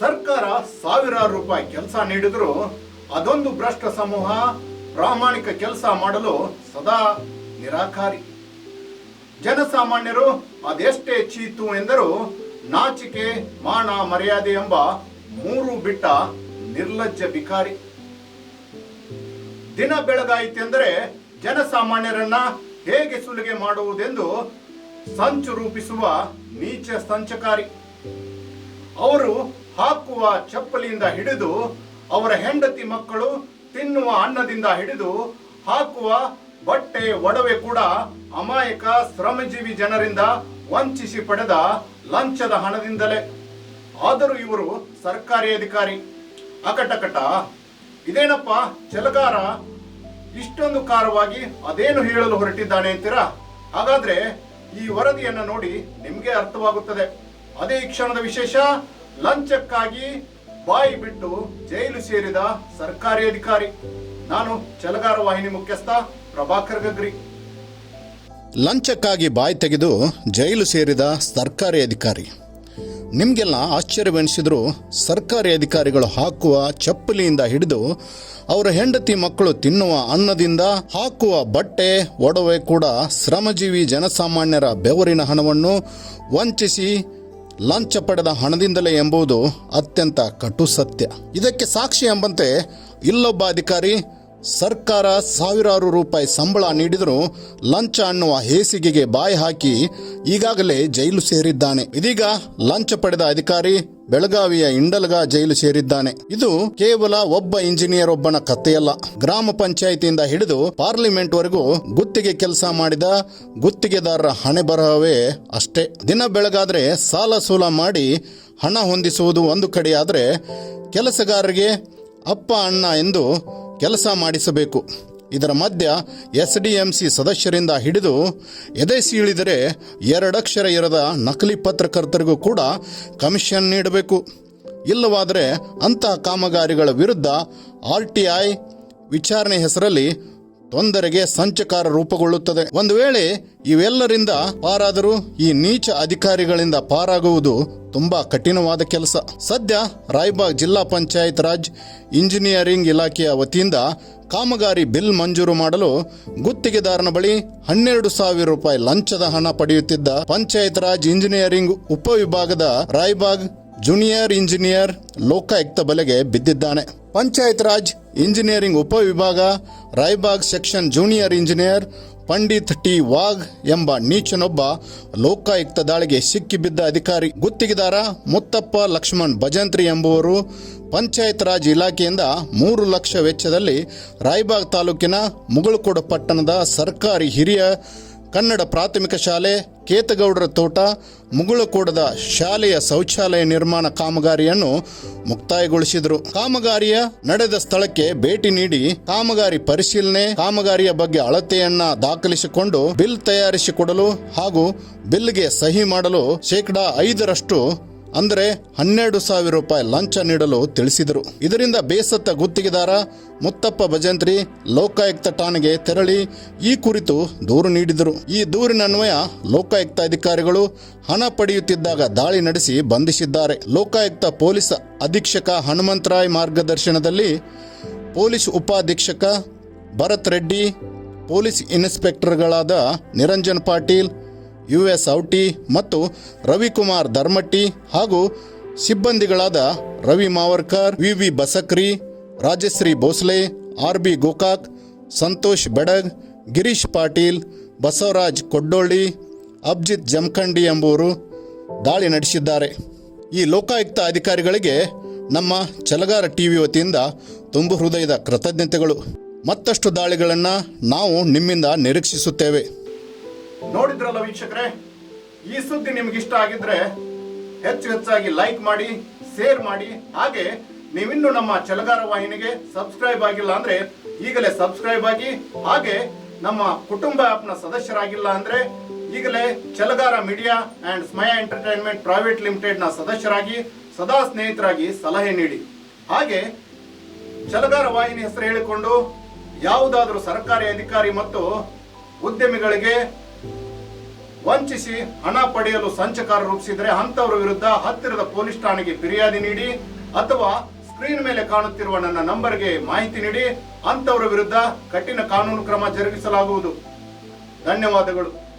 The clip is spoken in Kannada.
ಸರ್ಕಾರ ಸಾವಿರಾರು ರೂಪಾಯಿ ಕೆಲಸ ನೀಡಿದ್ರು ಅದೊಂದು ಭ್ರಷ್ಟ ಸಮೂಹ, ಪ್ರಾಮಾಣಿಕ ಕೆಲಸ ಮಾಡಲು ಸದಾ ನಿರಾಕಾರಿ. ಜನಸಾಮಾನ್ಯರು ಅದೆಷ್ಟೇ ಚೀತು ಎಂದರೂ ನಾಚಿಕೆ, ಮಾನ ಮರ್ಯಾದೆ ಎಂಬ ಮೂರು ಬಿಟ್ಟ ನಿರ್ಲಜ್ಜ ಬಿಕಾರಿ ದಿನ ಬೆಳಗಾಯಿತೆಂದರೆ ಜನಸಾಮಾನ್ಯರನ್ನ ಹೇಗೆ ಸುಲಿಗೆ ಮಾಡುವುದೆಂದು ಸಂಚು ರೂಪಿಸುವ ನೀಚ ಸಂಚಕಾರಿ. ಅವರು ಹಾಕುವ ಚಪ್ಪಲಿಯಿಂದ ಹಿಡಿದು ಅವರ ಹೆಂಡತಿ ಮಕ್ಕಳು ತಿನ್ನುವ ಅನ್ನದಿಂದ ಹಿಡಿದು ಹಾಕುವ ಬಟ್ಟೆ ಒಡವೆ ಕೂಡ ಅಮಾಯಕ ಶ್ರಮಜೀವಿ ಜನರಿಂದ ವಂಚಿಸಿ ಪಡೆದ ಲಂಚದ ಹಣದಿಂದಲೇ. ಆದರೂ ಇವರು ಸರ್ಕಾರಿ ಅಧಿಕಾರಿ. ಅಕಟಕಟ. ಇದೇನಪ್ಪ ಚಲಗಾರ ಇಷ್ಟೊಂದು ಕಾರವಾಗಿ ಅದೇನು ಹೇಳಲು ಹೊರಟಿದ್ದಾನೆ ಅಂತೀರಾ? ಹಾಗಾದ್ರೆ ಈ ವರದಿಯನ್ನ ನೋಡಿ ನಿಮ್ಗೆ ಅರ್ಥವಾಗುತ್ತದೆ. ಅದೇ ಈ ಕ್ಷಣದ ವಿಶೇಷ? ಲಂಚಕ್ಕಾಗಿ ಬಾಯಿ ಬಿಟ್ಟು ಜೈಲು ಸೇರಿದ ಸರ್ಕಾರಿ ಅಧಿಕಾರಿ. ನಾನು ಚಲಗಾರ ವಾಹಿನಿ ಮುಖ್ಯಸ್ಥ ಪ್ರಭಾಕರ್ ಗಗ್ರಿ. ಲಂಚಕ್ಕಾಗಿ ಬಾಯಿ ತೆಗೆದು ಜೈಲು ಸೇರಿದ ಸರ್ಕಾರಿ ಅಧಿಕಾರಿ. ನಿಮಗೆಲ್ಲ ಆಶ್ಚರ್ಯವೆನಿಸಿದ್ರು ಸರ್ಕಾರಿ ಅಧಿಕಾರಿಗಳು ಹಾಕುವ ಚಪ್ಪಲಿಯಿಂದ ಹಿಡಿದು ಅವರ ಹೆಂಡತಿ ಮಕ್ಕಳು ತಿನ್ನುವ ಅನ್ನದಿಂದ ಹಾಕುವ ಬಟ್ಟೆ, ಒಡವೆ ಕೂಡ ಶ್ರಮಜೀವಿ ಜನಸಾಮಾನ್ಯರ ಬೆವರಿನ ಹಣವನ್ನು ವಂಚಿಸಿ ಲಂಚ ಪಡೆದ ಹಣದಿಂದಲೇ ಎಂಬುದು ಅತ್ಯಂತ ಕಟು ಸತ್ಯ. ಇದಕ್ಕೆ ಸಾಕ್ಷಿ ಎಂಬಂತೆ ಇಲ್ಲೊಬ್ಬ ಅಧಿಕಾರಿ ಸರ್ಕಾರ ಸಾವಿರಾರು ರೂಪಾಯಿ ಸಂಬಳ ನೀಡಿದರೂ ಲಂಚ ಅನ್ನುವ ಹೇಸಿಗೆಗೆ ಬಾಯಿ ಹಾಕಿ ಈಗಾಗಲೇ ಜೈಲು ಸೇರಿದ್ದಾನೆ. ಇದೀಗ ಲಂಚ ಪಡೆದ ಅಧಿಕಾರಿ ಬೆಳಗಾವಿಯ ಇಂಡಲ್ಗ ಜೈಲು ಸೇರಿದ್ದಾನೆ. ಇದು ಕೇವಲ ಒಬ್ಬ ಇಂಜಿನಿಯರ್ ಒಬ್ಬನ ಕಥೆಯಲ್ಲ ಗ್ರಾಮ ಪಂಚಾಯಿತಿಯಿಂದ ಹಿಡಿದು ಪಾರ್ಲಿಮೆಂಟ್ ವರೆಗೂ ಗುತ್ತಿಗೆ ಕೆಲಸ ಮಾಡಿದ ಗುತ್ತಿಗೆದಾರರ ಹಣೆ ಬರಹವೇ ಅಷ್ಟೇ. ದಿನ ಬೆಳಗಾದ್ರೆ ಸಾಲ ಸೂಲ ಮಾಡಿ ಹಣ ಹೊಂದಿಸುವುದು ಒಂದು ಕಡೆಯಾದರೆ ಕೆಲಸಗಾರರಿಗೆ ಅಪ್ಪ ಅಣ್ಣ ಎಂದು ಕೆಲಸ ಮಾಡಿಸಬೇಕು. ಇದರ ಮಧ್ಯ ಎಸ್ ಡಿ ಎಂ ಸಿ ಸದಸ್ಯರಿಂದ ಹಿಡಿದು ಎದೆ ಸೀಳಿದರೆ ಎರಡಕ್ಷರ ಇರದ ನಕಲಿ ಪತ್ರಕರ್ತರಿಗೂ ಕೂಡ ಕಮಿಷನ್ ನೀಡಬೇಕು. ಇಲ್ಲವಾದರೆ ಅಂತಹ ಕಾಮಗಾರಿಗಳ ವಿರುದ್ಧ ಆರ್ ಟಿ ಐ ವಿಚಾರಣೆ ಹೆಸರಲ್ಲಿ ತೊಂದರೆಗೆ ಸಂಚಕಾರ ರೂಪುಗೊಳ್ಳುತ್ತದೆ. ಒಂದು ವೇಳೆ ಇವೆಲ್ಲರಿಂದ ಪಾರಾದರೂ ಈ ನೀಚ ಅಧಿಕಾರಿಗಳಿಂದ ಪಾರಾಗುವುದು ತುಂಬಾ ಕಠಿಣವಾದ ಕೆಲಸ. ಸದ್ಯ ರಾಯ್ಬಾಗ್ ಜಿಲ್ಲಾ ಪಂಚಾಯತ್ ರಾಜ್ ಇಂಜಿನಿಯರಿಂಗ್ ಇಲಾಖೆಯ ವತಿಯಿಂದ ಕಾಮಗಾರಿ ಬಿಲ್ ಮಂಜೂರು ಮಾಡಲು ಗುತ್ತಿಗೆದಾರನ ಬಳಿ ಹನ್ನೆರಡು ಸಾವಿರ ರೂಪಾಯಿ ಲಂಚದ ಹಣ ಪಡೆಯುತ್ತಿದ್ದ ಪಂಚಾಯತ್ ರಾಜ್ ಇಂಜಿನಿಯರಿಂಗ್ ಉಪವಿಭಾಗದ ರಾಯ್ಬಾಗ್ ಜೂನಿಯರ್ ಇಂಜಿನಿಯರ್ ಲೋಕಾಯುಕ್ತ ಬಲೆಗೆ ಬಿದ್ದಿದ್ದಾನೆ. ಪಂಚಾಯತ್ ರಾಜ್ ಇಂಜಿನಿಯರಿಂಗ್ ಉಪವಿಭಾಗ Raibag section junior engineer, Pandit T Wagh ಎಂಬ ನೀಚನೊಬ್ಬ ಲೋಕಾಯುಕ್ತ ದಾಳಿಗೆ ಸಿಕ್ಕಿಬಿದ್ದ ಅಧಿಕಾರಿ. ಗುತ್ತಿಗೆದಾರ ಮುತ್ತಪ್ಪ ಲಕ್ಷ್ಮಣ್ ಭಜಂತ್ರಿ ಎಂಬುವರು ಪಂಚಾಯತ್ ರಾಜ್ ಇಲಾಖೆಯಿಂದ ಮೂರು ಲಕ್ಷ ವೆಚ್ಚದಲ್ಲಿ ರಾಯ್ಬಾಗ್ ತಾಲೂಕಿನ ಮುಗಳಕೋಡ ಪಟ್ಟಣದ ಸರ್ಕಾರಿ ಹಿರಿಯ ಕನ್ನಡ ಪ್ರಾಥಮಿಕ ಶಾಲೆ, ಕೇತಗೌಡರ ತೋಟ, ಮುಗುಳಕೋಡದ ಶಾಲೆಯ ಶೌಚಾಲಯ ನಿರ್ಮಾಣ ಕಾಮಗಾರಿಯನ್ನು ಮುಕ್ತಾಯಗೊಳಿಸಿದರು. ಕಾಮಗಾರಿಯ ನಡೆದ ಸ್ಥಳಕ್ಕೆ ಭೇಟಿ ನೀಡಿ ಕಾಮಗಾರಿ ಪರಿಶೀಲನೆ, ಕಾಮಗಾರಿಯ ಬಗ್ಗೆ ಅಳತೆಯನ್ನ ದಾಖಲಿಸಿಕೊಂಡು ಬಿಲ್ ತಯಾರಿಸಿಕೊಡಲು ಹಾಗೂ ಬಿಲ್ಗೆ ಸಹಿ ಮಾಡಲು ಶೇಕಡಾ ಐದರಷ್ಟು ಅಂದರೆ ಹನ್ನೆರಡು ಸಾವಿರ ರೂಪಾಯಿ ಲಂಚ ನೀಡಲು ತಿಳಿಸಿದರು. ಇದರಿಂದ ಬೇಸತ್ತ ಗುತ್ತಿಗೆದಾರ ಮುತ್ತಪ್ಪ ಭಜಂತ್ರಿ, ಲೋಕಾಯುಕ್ತ ಠಾಣೆಗೆ ತೆರಳಿ ಈ ಕುರಿತು ದೂರು ನೀಡಿದರು. ಈ ದೂರಿನನ್ವಯ ಲೋಕಾಯುಕ್ತ ಅಧಿಕಾರಿಗಳು ಹಣ ಪಡೆಯುತ್ತಿದ್ದಾಗ ದಾಳಿ ನಡೆಸಿ ಬಂಧಿಸಿದ್ದಾರೆ. ಲೋಕಾಯುಕ್ತ ಪೊಲೀಸ್ ಅಧೀಕ್ಷಕ ಹನುಮಂತರಾಯ್ ಮಾರ್ಗದರ್ಶನದಲ್ಲಿ ಪೊಲೀಸ್ ಉಪಾಧೀಕ್ಷಕ ಭರತ್ ರೆಡ್ಡಿ, ಪೊಲೀಸ್ ಇನ್ಸ್ಪೆಕ್ಟರ್ಗಳಾದ ನಿರಂಜನ್ ಪಾಟೀಲ್ ಯು ಎಸ್ ಔಟಿ ಮತ್ತು ರವಿಕುಮಾರ್ ಧರ್ಮಟ್ಟಿ ಹಾಗೂ ಸಿಬ್ಬಂದಿಗಳಾದ Ravi Mavarkar V V Basakri, Rajashree Bhosle R B Gokak, Santosh Bedag, Girish Patil, Basavaraj Koddolli, Abhijit Jamkhandi ಎಂಬುವರು ದಾಳಿ ನಡೆಸಿದ್ದಾರೆ. ಈ ಲೋಕಾಯುಕ್ತ ಅಧಿಕಾರಿಗಳಿಗೆ ನಮ್ಮ ಚಲಗಾರ ಟಿ ವಿ ವತಿಯಿಂದ ತುಂಬು ಹೃದಯದ ಕೃತಜ್ಞತೆಗಳು. ಮತ್ತಷ್ಟು ದಾಳಿಗಳನ್ನು ನಾವು ನಿಮ್ಮಿಂದ ನಿರೀಕ್ಷಿಸುತ್ತೇವೆ. ನೋಡಿದ್ರಲ್ಲ ವೀಕ್ಷಕರೇ, ಈ ಸುದ್ದಿ ನಿಮ್ಗೆ ಇಷ್ಟ ಆಗಿದ್ರೆ ಹೆಚ್ಚು ಹೆಚ್ಚಾಗಿ ಲೈಕ್ ಮಾಡಿ ಶೇರ್ ಮಾಡಿ, ಹಾಗೆ ನೀವಿನ್ನು ನಮ್ಮ ಚಲಗಾರ ವಾಹಿನಿಗೆ ಸಬ್ಸ್ಕ್ರೈಬ್ ಆಗಿಲ್ಲ ಅಂದ್ರೆ ಈಗಲೇ ಸಬ್ಸ್ಕ್ರೈಬ್ ಆಗಿ, ಹಾಗೆ ನಮ್ಮ ಕುಟುಂಬ ಆಪ್ನ ಸದಸ್ಯರಾಗಿಲ್ಲ ಅಂದ್ರೆ ಈಗಲೇ ಚಲಗಾರ ಮೀಡಿಯಾ ಅಂಡ್ ಸ್ಮಯಾ ಎಂಟರ್ಟೈನ್ಮೆಂಟ್ ಪ್ರೈವೇಟ್ ಲಿಮಿಟೆಡ್ನ ಸದಸ್ಯರಾಗಿ, ಸದಾ ಸ್ನೇಹಿತರಾಗಿ ಸಲಹೆ ನೀಡಿ. ಹಾಗೆ ಚಲಗಾರ ವಾಹಿನಿ ಹೆಸರು ಹೇಳಿಕೊಂಡು, ಯಾವುದಾದರೂ ಸರ್ಕಾರಿ ಅಧಿಕಾರಿ ಮತ್ತು ಉದ್ಯಮಿಗಳಿಗೆ ವಂಚಿಸಿ ಹಣ ಪಡೆಯಲು ಸಂಚಕಾರ ರೂಪಿಸಿದರೆ ಅಂತವರ ವಿರುದ್ಧ ಹತ್ತಿರದ ಪೊಲೀಸ್ ಠಾಣೆಗೆ ಫಿರ್ಯಾದಿ ನೀಡಿ ಅಥವಾ ಸ್ಕ್ರೀನ್ ಮೇಲೆ ಕಾಣುತ್ತಿರುವ ನನ್ನ ನಂಬರ್ಗೆ ಮಾಹಿತಿ ನೀಡಿ ಅಂತವರ ವಿರುದ್ಧ ಕಠಿಣ ಕಾನೂನು ಕ್ರಮ ಜರುಗಿಸಲಾಗುವುದು. ಧನ್ಯವಾದಗಳು.